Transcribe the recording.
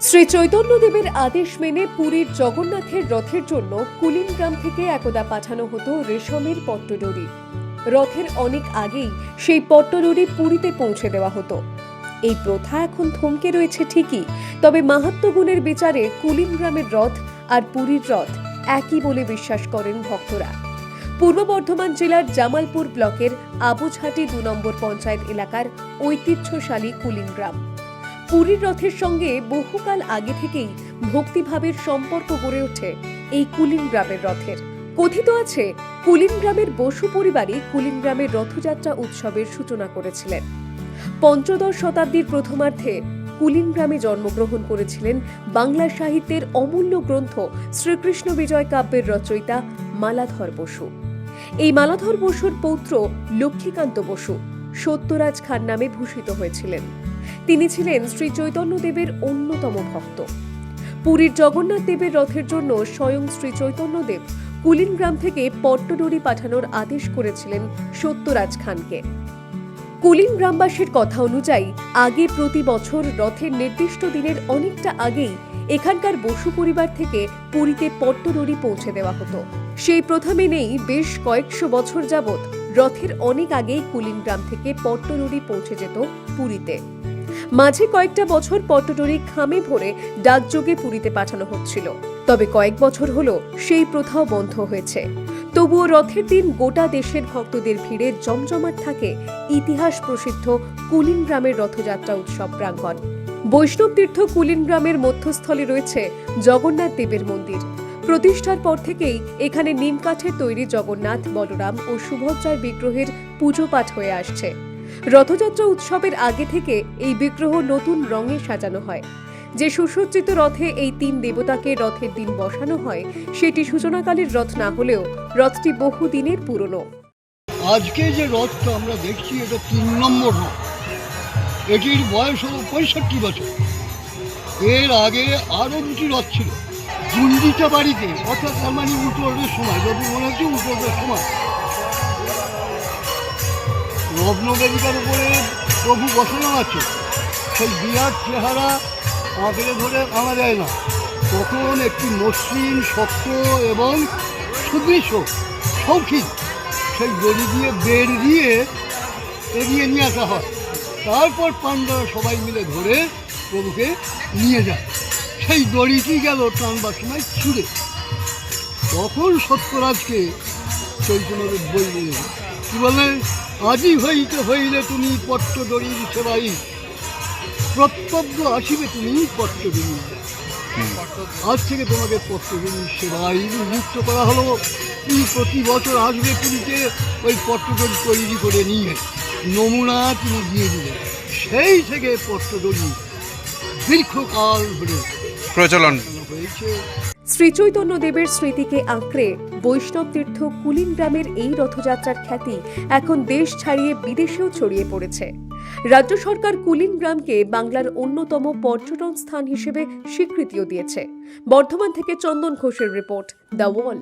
শ্রী চৈতন্যদেবের আদেশ মেনে পুরীর জগন্নাথের রথের জন্য কুলিন গ্রাম থেকে একদা পাঠানো হতো রেশমের পট্টডরি। রথের অনেক আগেই সেই পট্টডরি পুরীতে পৌঁছে দেওয়া হতো। এই প্রথা এখন থমকে রয়েছে ঠিকই, তবে মাহাত্ম্যগুণের বিচারে কুলিন গ্রামের রথ আর পুরীর রথ একই বলে বিশ্বাস করেন ভক্তরা। পূর্ব বর্ধমান জেলার জামালপুর ব্লকের আবুঝাটি দু নম্বর পঞ্চায়েত এলাকার ঐতিহ্যশালী কুলিন গ্রাম। পুরীর রথের সঙ্গে বহুকাল আগে থেকেই ভক্তিভাবের সম্পর্ক গড়ে ওঠে এই কুলিন গ্রামের রথের। কথিত আছে কুলিন গ্রামের বসু পরিবারই কুলিন গ্রামের রথযাত্রা উৎসবের সূচনা করেছিলেন। পঞ্চদশ শতাব্দীর প্রথমার্ধে কুলিন গ্রামে জন্মগ্রহণ করেছিলেন বাংলা সাহিত্যের অমূল্য গ্রন্থ শ্রীকৃষ্ণ বিজয় কাব্যের রচয়িতা মালাধর বসু। এই মালাধর বসুর পৌত্র লক্ষ্মীকান্ত বসু সত্যরাজ খান নামে ভূষিত হয়েছিলেন। তিনি ছিলেন শ্রী চৈতন্যদেবের অন্যতম ভক্ত। পুরীর জগন্নাথ দেবের রথের জন্য স্বয়ং শ্রী চৈতন্যদেব কুলিন গ্রাম থেকে পট্টডরি পাঠানোর আদেশ করেছিলেন সত্যরাজ খানকে। কুলিন গ্রামবাসীর কথা অনুযায়ী আগে প্রতি বছর রথের নির্দিষ্ট দিনের অনেকটা আগেই এখানকার বসু পরিবার থেকে পুরীতে পট্টদড়ি পৌঁছে দেওয়া হতো। সেই প্রথা মেনেই বেশ কয়েকশো বছর যাবৎ রথের অনেক আগেই কুলিন গ্রাম থেকে পট্টদড়ি পৌঁছে যেত পুরীতে। মাঝে কয়েকটা বছর পট্টডরি খামে ভরে ডাকযোগে পুরীতে পাঠানো হচ্ছিল। তবে কয়েক বছর হলো সেই প্রথাও বন্ধ হয়েছে। তবুও রথের দিন গোটা দেশের ভক্তদের ভিড়ে জমজমাট থাকে ইতিহাস প্রসিদ্ধ কুলিন গ্রামের রথযাত্রা উৎসব প্রাঙ্গণ। বৈষ্ণব তীর্থ কুলিন গ্রামের মধ্যস্থলে রয়েছে জগন্নাথ দেবের মন্দির। প্রতিষ্ঠার পর থেকেই এখানে নিমকাঠের তৈরি জগন্নাথ, বলরাম ও সুভদ্রার বিগ্রহের পুজো পাঠ হয়ে আসছে। রথযাত্রা উৎসবের আগে থেকে এই বিগ্রহ নতুন রঙে সাজানো হয়। যে সুসজ্জিত রথে এই তিন দেবতাকে রথের দিন বসানো হয়, সেটি সূচনাকালের রথ না হলেও রথটি বহু দিনের পুরনো। আজকে যে রথটা আমরা দেখছি, এটা তিন নম্বর রথ। এটির বয়স হলো পঁয়ষট্টি বছর। এর আগে আরও দুটি রথ ছিল। গুন্ডিচা বাড়িতে, অর্থাৎ তার মানে উত্তরের সময়, যদি মনে হচ্ছে উত্তরের সময়। রত্নবেদিকার উপরে প্রভু বসানো আছে। সেই বিরাট চেহারা আঁকড়ে ধরে আনা যায় না। তখন একটি মসৃণ, শক্ত এবং সুদৃশ্য, শৌখিন, সেই দড়ি দিয়ে বেড় দিয়ে এগিয়ে নিয়ে আসা হয়। তারপর পাণ্ডারা সবাই মিলে ধরে প্রভুকে নিয়ে যায়। সেই দড়িটি গেল টানবার সময় ছুঁড়ে। তখন সত্যরাজকে চৈতন্যদেব বললেন কি বললেন আজই হইতে হইলে তুমি পট্ট দড়ির সেবাই প্রত্যব্য আসিবে তুমি পট্ট দড়ি আজ থেকে তোমাকে পট্টগিরি সেবাই নিযুক্ত করা হলো। তুমি প্রতি বছর আসবে পুরীতে ওই পট্টগড়ি তৈরি করে নিয়ে। নমুনা তিনি দিয়ে দিলেন সেই থেকে পট্টগড়ি দীর্ঘকাল ধরে প্রচলন। শ্রী শ্রীচৈতন্য দেবের স্মৃতিকে আঁকড়ে বৈষ্ণব তীর্থ কুলিন গ্রামের এই রথযাত্রার খ্যাতি এখন দেশ ছাড়িয়ে বিদেশেও ছড়িয়ে পড়েছে। রাজ্য সরকার কুলিন গ্রামকে বাংলার অন্যতম পর্যটন স্থান হিসেবে স্বীকৃতিও দিয়েছে। বর্ধমান থেকে চন্দন ঘোষের রিপোর্ট, দ্য ওয়াল।